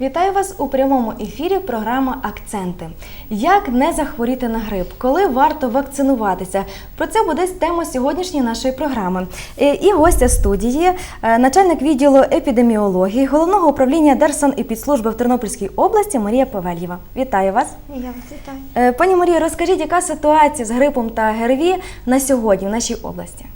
Вітаю вас у прямому ефірі. Програма Акценти. Як не захворіти на грип? Коли варто вакцинуватися? Про це буде тема сьогоднішньої нашої програми. І гостя студії, е, начальник відділу епідеміології головного управління Держсанепідслужби в Тернопільській області Марія Павельєва. Вітаю вас. Я вас вітаю. Е, Пані Марія, розкажіть, яка ситуація з грипом та ГРВІ на сьогодні в нашій області?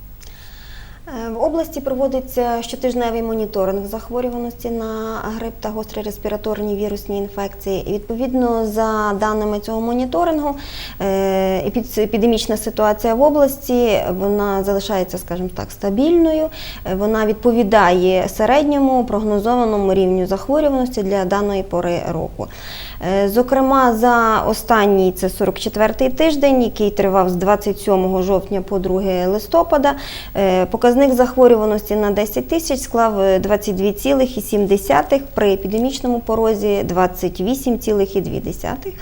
Е, В області проводиться щотижневий моніторинг захворюваності на грип та гострі респіраторні вірусні інфекції. Відповідно за даними цього моніторингу, е, епідемічна ситуація в області вона залишається, скажімо так, стабільною. Е, Вона відповідає середньому прогнозованому рівню захворюваності для даної пори року. Зокрема, за останній це 44-й тиждень, який тривав з 27 жовтня по 2 листопада. е, Показник захворюваності на 10 тисяч склав е, 22,7 при епідемічному порозі 28,2.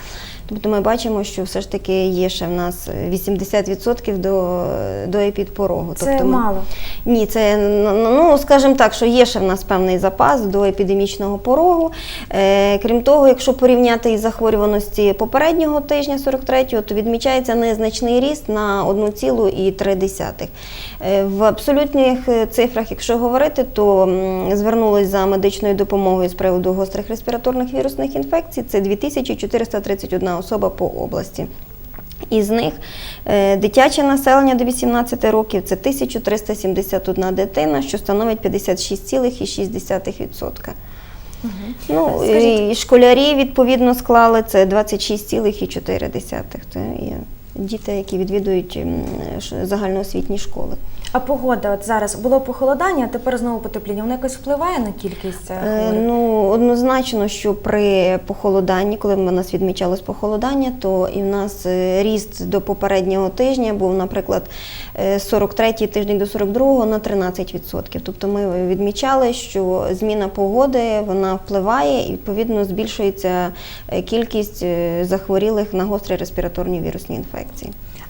Тобто ми бачимо, що все ж таки є ще в нас 80% до, до епідпорогу. Це тобто ми- мало. ні, це ну, ну, скажімо так, що є ще в нас певний запас до епідемічного порогу. Е, крім того, якщо порівняти із захворюваності попереднього тижня 43-го, то відмічається незначний ріст на 1,3. Е, в абсолютних е, цифрах, якщо говорити, то звернулись за медичною допомогою з приводу гострих респіраторних вірусних інфекцій. Це 2431 особа по області. Із них е, дитяче населення до 18 років це 1371 дитина, що становить 56,6%. Ну, Скажіть- і школярі відповідно склали це 26,4%. Діти, які відвідують загальноосвітні школи. А погода от зараз було похолодання, а тепер знову потепління. Воно якось впливає на кількість е, Е. Ну, однозначно, що при похолоданні, коли в нас відмічалось похолодання, то і в нас е, ріст до попереднього тижня був, наприклад, е, з 43-й тиждень до 42-го на 13%. Тобто ми відмічали, що зміна погоди вона впливає і відповідно збільшується е, кількість е, захворілих на гострі респіраторні вірусні інфекції.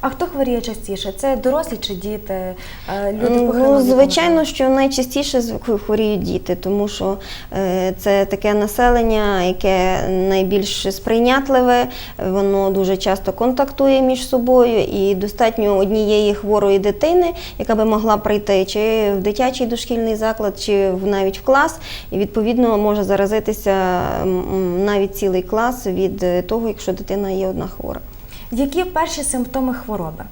А хто хворіє частіше? Це дорослі чи діти? Е, Люди Ну, звичайно, що найчастіше хворіють діти, тому що е, це таке населення, яке найбільш сприйнятливе, воно дуже часто контактує між собою, і достатньо однієї хворої дитини, яка би могла прийти чи в дитячий дошкільний заклад, чи навіть в клас, і відповідно може заразитися навіть цілий клас від е, того, якщо дитина є одна хвора. Які перші симптоми хвороби?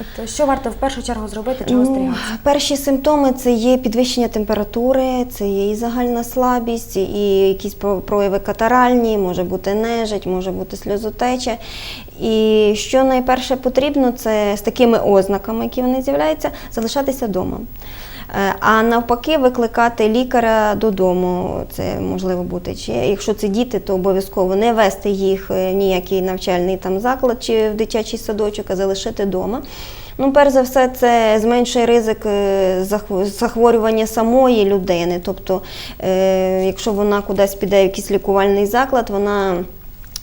От, що варто в першу чергу зробити, чого Ну, перші симптоми це є підвищення температури, це є і загальна слабість, і якісь про- прояви катаральні, може бути нежить, може бути сльозотеча. І що найперше потрібно, це з такими ознаками, які вони з'являються, залишатися вдома. Е, А навпаки, викликати лікаря додому. Це можливо бути. Чи якщо це діти, то обов'язково не вести їх е, в ніякий навчальний там заклад чи в дитячий садочок, а залишити вдома. Ну, перш за все, це зменшує ризик е, захворювання самої людини. Тобто, е, якщо вона кудись піде в якийсь лікувальний заклад, вона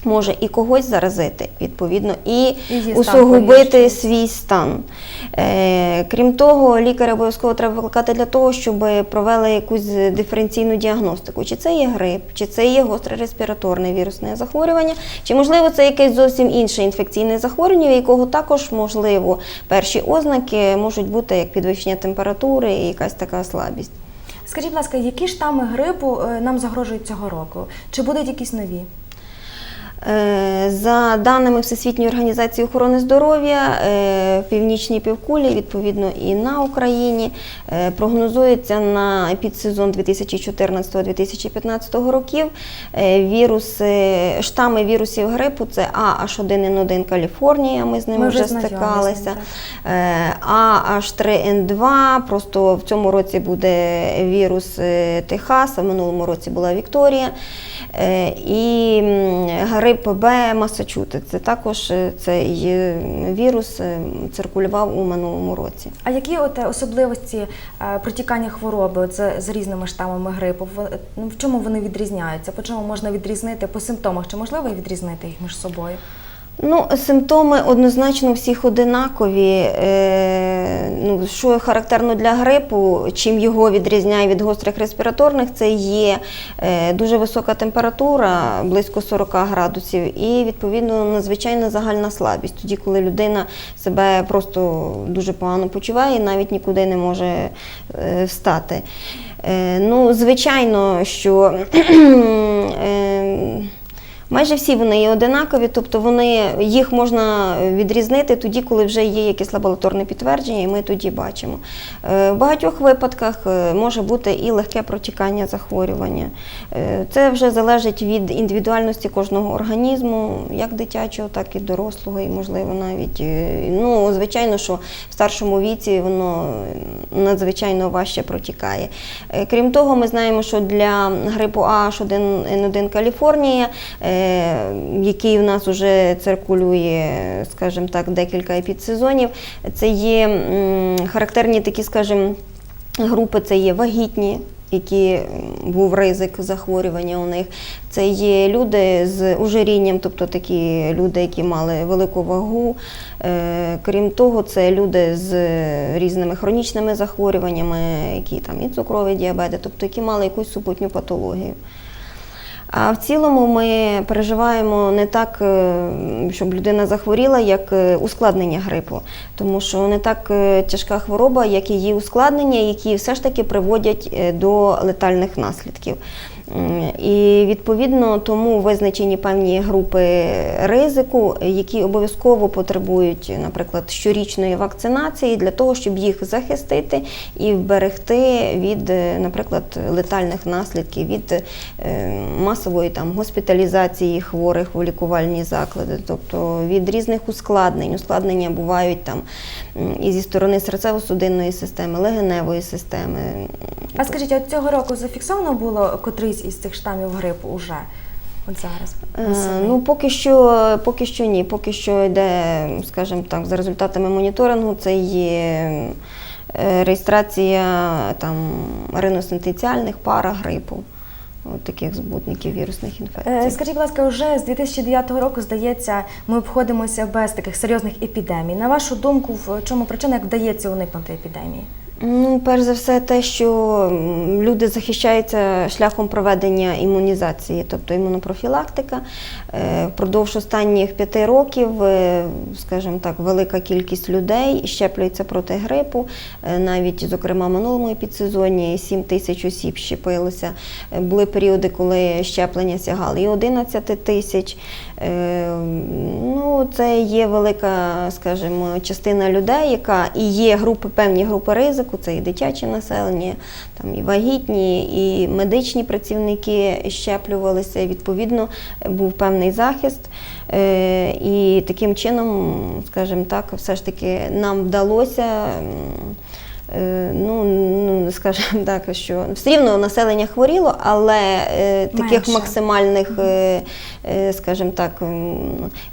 може і когось заразити, відповідно, і стан усугубити свій стан. Е, крім того, лікаря обов'язково треба викликати для того, щоб провели якусь диференційну діагностику. Чи це є грип, чи це є гостре респіраторне вірусне захворювання, чи можливо це якесь зовсім інше інфекційне захворювання, в якого також можливо перші ознаки можуть бути як підвищення температури і якась така слабість. Скажіть, будь ласка, які штами грипу е, нам загрожують цього року? Чи будуть якісь нові? Е, За даними Всесвітньої організації охорони здоров'я, е, в північній півкулі, відповідно і на Україні, е, прогнозується на підсезон 2014-2015 років е, віруси, штами вірусів грипу це AH1N1 Каліфорнія, ми з ними Ми вже стикалися. так. Е, AH3N2, просто в цьому році буде вірус е, Техаса, в минулому році була Вікторія. Е, І грип Б Масачути. Це також е, цей е, вірус циркулював у минулому році. А які от особливості протікання хвороби це з, різними штамами грипу? Ну, в чому вони відрізняються? По чому можна відрізнити по симптомах? Чи можливо відрізнити їх між собою? Ну, симптоми однозначно всіх одинакові. Е, ну, що характерно для грипу, чим його відрізняє від гострих респіраторних, це є е, дуже висока температура, близько 40 градусів, і відповідно надзвичайна загальна слабість. Тоді, коли людина себе просто дуже погано почуває і навіть нікуди не може е, встати. Ну, звичайно, що. е, Майже всі вони є одинакові, тобто вони, їх можна відрізнити тоді, коли вже є якесь лабораторне підтвердження, і ми тоді бачимо. Е, В багатьох випадках е, може бути і легке протікання захворювання. Е, Це вже залежить від індивідуальності кожного організму, як дитячого, так і дорослого, і можливо навіть. е, Ну, звичайно, що в старшому віці воно надзвичайно важче протікає. Е, Крім того, ми знаємо, що для грипу H1N1 Каліфорнія, е, який у нас вже циркулює, скажімо так, декілька епідсезонів, це є характерні такі, скажімо, групи, це є вагітні. Які був ризик захворювання у них, це є люди з ожирінням, тобто такі люди, які мали велику вагу. Е, Крім того, це люди з різними хронічними захворюваннями, які там і цукровий діабет, тобто які мали якусь супутню патологію. А в цілому ми переживаємо не так, е, щоб людина захворіла, як е, ускладнення грипу, тому що не так е, тяжка хвороба, як її ускладнення, які все ж таки приводять до летальних наслідків. І відповідно тому визначені певні групи ризику, які обов'язково потребують, наприклад, щорічної вакцинації для того, щоб їх захистити і вберегти від, е, наприклад, летальних наслідків, від е, масової там госпіталізації хворих в лікувальні заклади, тобто від різних ускладнень. Ускладнення бувають там і зі сторони серцево-судинної системи, легеневої системи. А скажіть, от цього року зафіксовано було котрийсь із цих штамів грипу уже? От зараз? Е. Ну, поки що, поки що ні. Поки що йде, скажімо так, за результатами моніторингу, це є е, реєстрація там риносинтеціальних парагрипу, от таких збутників вірусних інфекцій. Е, Скажіть, будь ласка, вже з 2009 року, здається, ми обходимося без таких серйозних епідемій. На вашу думку, в чому причина, як вдається уникнути епідемії? Ну, перш за все, те, що люди захищаються шляхом проведення імунізації, тобто імунопрофілактика. Е, Впродовж останніх п'яти років, е, скажімо так, велика кількість людей щеплюється проти грипу. Е, Навіть, зокрема, в минулому підсезоні 7 тисяч осіб щепилося. Були періоди, коли щеплення сягали і 11 тисяч. Е, Ну, це є велика, скажімо, частина людей, яка і є групи, певні групи ризику, це і дитяче населення, там і вагітні, і медичні працівники щеплювалися. Відповідно, був певний захист. Е, І таким чином, скажімо так, все ж таки нам вдалося. Е, Ну, ну, скажімо так, що все рівно населення хворіло, але е, таких Менше. максимальних, е, скажімо так,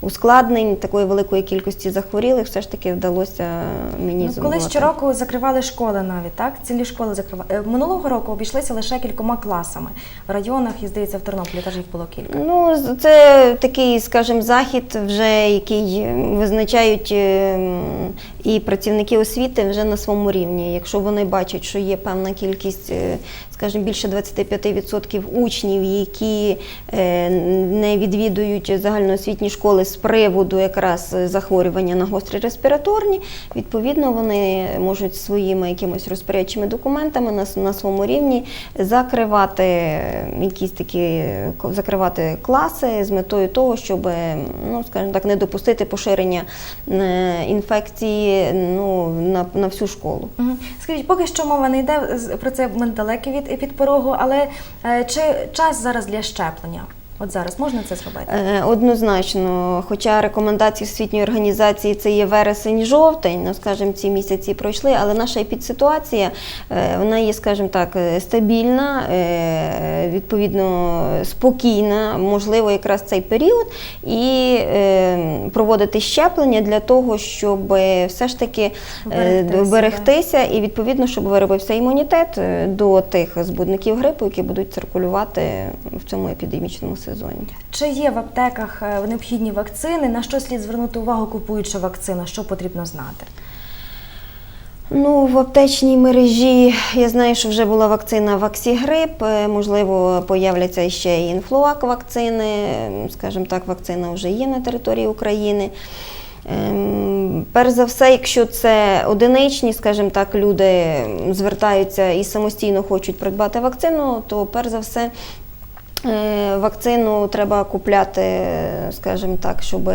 ускладнень, такої великої кількості захворілих все ж таки вдалося Ну, мінімізувати. коли щороку закривали школи навіть, так? Цілі школи закривали. Минулого року обійшлися лише кількома класами. В районах, і здається, в Тернополі теж їх було кілька. Ну, це такий, скажімо, захід, вже який визначають е, і працівники освіти вже на своєму рівні. Якщо вони бачать, що є певна кількість, е, скажімо, більше 25% учнів, які е, не відвідують загальноосвітні школи з приводу якраз захворювання на гострі респіраторні, відповідно, вони можуть своїми якимось розпорядчими документами на, своєму рівні закривати е, якісь такі закривати класи з метою того, щоб, ну скажімо так, не допустити поширення інфекції ну, на, на всю школу. Мгм. Скажіть, поки що мова не йде про це, ми далекі від, від порогу, але е, чи час зараз для щеплення? От зараз можна це зробити? Е, Однозначно, хоча рекомендації освітньої організації це є вересень-жовтень, ну скажімо, ці місяці пройшли, але наша епідситуація е, вона є, скажімо так, е, стабільна, відповідно спокійна, можливо, якраз цей період, і проводити щеплення для того, щоб все ж таки Вберегти е, і відповідно, щоб виробився імунітет до тих збудників грипу, які будуть циркулювати в цьому епідемічному сезоні. Сезоні. Чи є в аптеках е, необхідні вакцини? На що слід звернути увагу, купуючи вакцину? Що потрібно знати? Ну, в аптечній мережі я знаю, що вже була вакцина Ваксігрип, е, можливо, появляться ще і інфлуак вакцини. Скажімо так, вакцина вже є на території України. Ем, Перш за все, якщо це одиничні, скажімо так, люди звертаються і самостійно хочуть придбати вакцину, то перш за все Вакцину треба купляти, е, скажімо так, щоб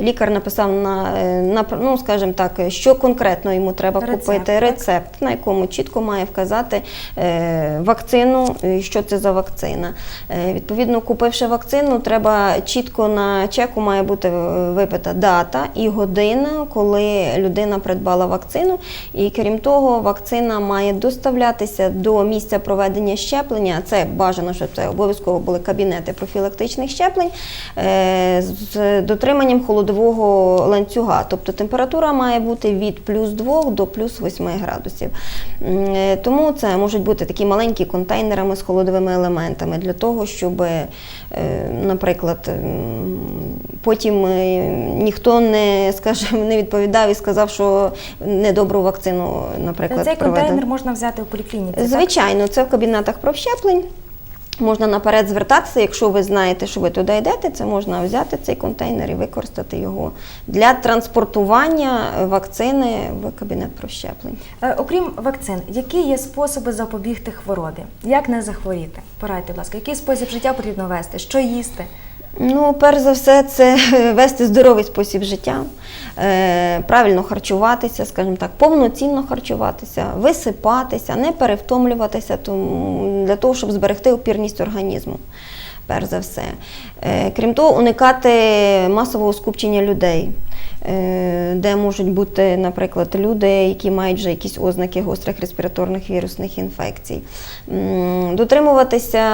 лікар написав на, е, на ну, скажімо так, що конкретно йому треба Рецепт, купити. так? Рецепт, на якому чітко має вказати е, вакцину, і що це за вакцина. Е, відповідно, купивши вакцину, треба чітко на чеку має бути е, випита дата і година, коли людина придбала вакцину. І крім того, вакцина має доставлятися до місця проведення щеплення. Це бажано, щоб це обов'язково були кабінети профілактичних щеплень е, з дотриманням холодового ланцюга. Тобто температура має бути від плюс 2 до плюс 8 градусів. Е, Тому це можуть бути такі маленькі контейнерами з холодовими елементами для того, щоб, е, наприклад, потім ніхто не, скажімо, не відповідав і сказав, що недобру вакцину, наприклад, Цей проведено. контейнер можна взяти у поліклініці. так? Звичайно, це в кабінетах профщеплень. Можна наперед звертатися, якщо ви знаєте, що ви туди йдете, це можна взяти цей контейнер і використати його для транспортування вакцини в кабінет прощеплень. Е, Окрім вакцин, які є способи запобігти хворобі? Як не захворіти? Порадьте, будь ласка, який спосіб життя потрібно вести? Що їсти? Ну, перш за все, це вести здоровий спосіб життя, е, правильно харчуватися, скажімо так, повноцінно харчуватися, висипатися, не перевтомлюватися для того, щоб зберегти опірність організму. Перш за все. Е, Крім того, уникати масового скупчення людей, е, де можуть бути, наприклад, люди, які мають вже якісь ознаки гострих респіраторних вірусних інфекцій. Дотримуватися,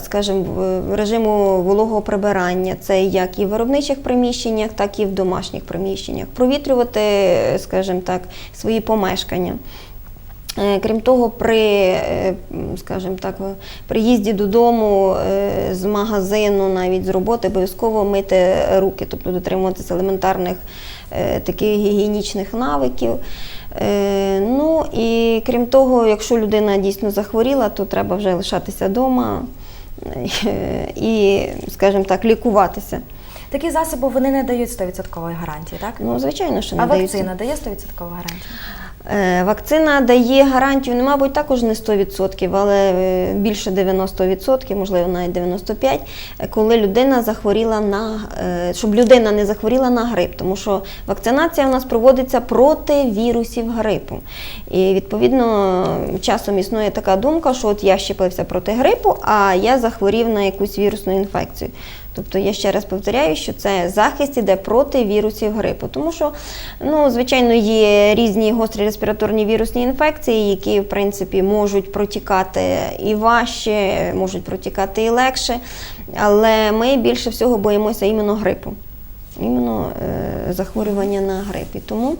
скажімо, режиму вологого прибирання, це як і в виробничих приміщеннях, так і в домашніх приміщеннях. Провітрювати, скажімо так, свої помешкання. Е, Крім того, при, е, скажімо так, приїзді додому е, з магазину, навіть з роботи, обов'язково мити руки, тобто дотримуватися елементарних таких гігієнічних навиків. Ну і крім того, якщо людина дійсно захворіла, то треба вже лишатися вдома і, скажімо так, лікуватися. Такі засоби вони не дають 100% гарантії, так? Ну, звичайно, що не дають. а вакцина дає 100% гарантію? Е, Вакцина дає гарантію, ну, мабуть, також не 100%, але е, більше 90%, можливо, навіть 95%, е, коли людина захворіла на е, щоб людина не захворіла на грип, тому що вакцинація у нас проводиться проти вірусів грипу. І відповідно часом існує така думка, що от я щепився проти грипу, а я захворів на якусь вірусну інфекцію. Тобто я ще раз повторяю, що це захист іде проти вірусів грипу, тому що, ну, звичайно, є різні гострі респіраторні вірусні інфекції, які, в принципі, можуть протікати і важче, можуть протікати і легше. Але ми більше всього боїмося іменно грипу, іменно е, захворювання на грип. І тому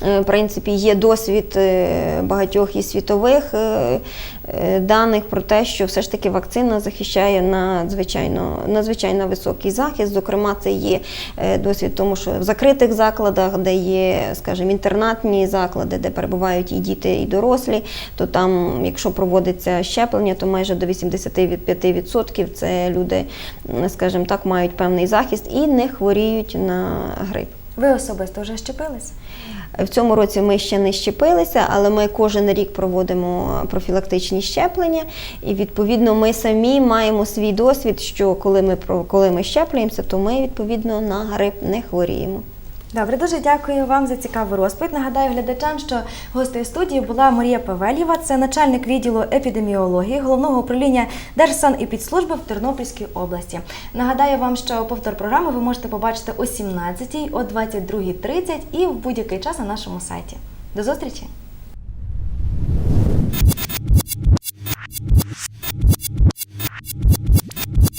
В принципі, є досвід е, багатьох і світових е, е, даних про те, що все ж таки вакцина захищає надзвичайно, надзвичайно високий захист. Зокрема, це є е, досвід тому, що в закритих закладах, де є, скажімо, інтернатні заклади, де перебувають і діти, і дорослі, то там, якщо проводиться щеплення, то майже до 85% це люди, скажімо так, мають певний захист і не хворіють на грип. Ви особисто вже щепились? В цьому році ми ще не щепилися, але ми кожен рік проводимо профілактичні щеплення, і відповідно ми самі маємо свій досвід, що коли ми коли ми щеплюємося, то ми відповідно на грип не хворіємо. Добре, дуже дякую вам за цікаву розповідь. Нагадаю глядачам, що гостею студії була Марія Павелєва, це начальник відділу епідеміології головного управління Держсанепідслужби в Тернопільській області. Нагадаю вам, що повтор програми ви можете побачити о 17-й, о 22.30 і в будь-який час на нашому сайті. До зустрічі!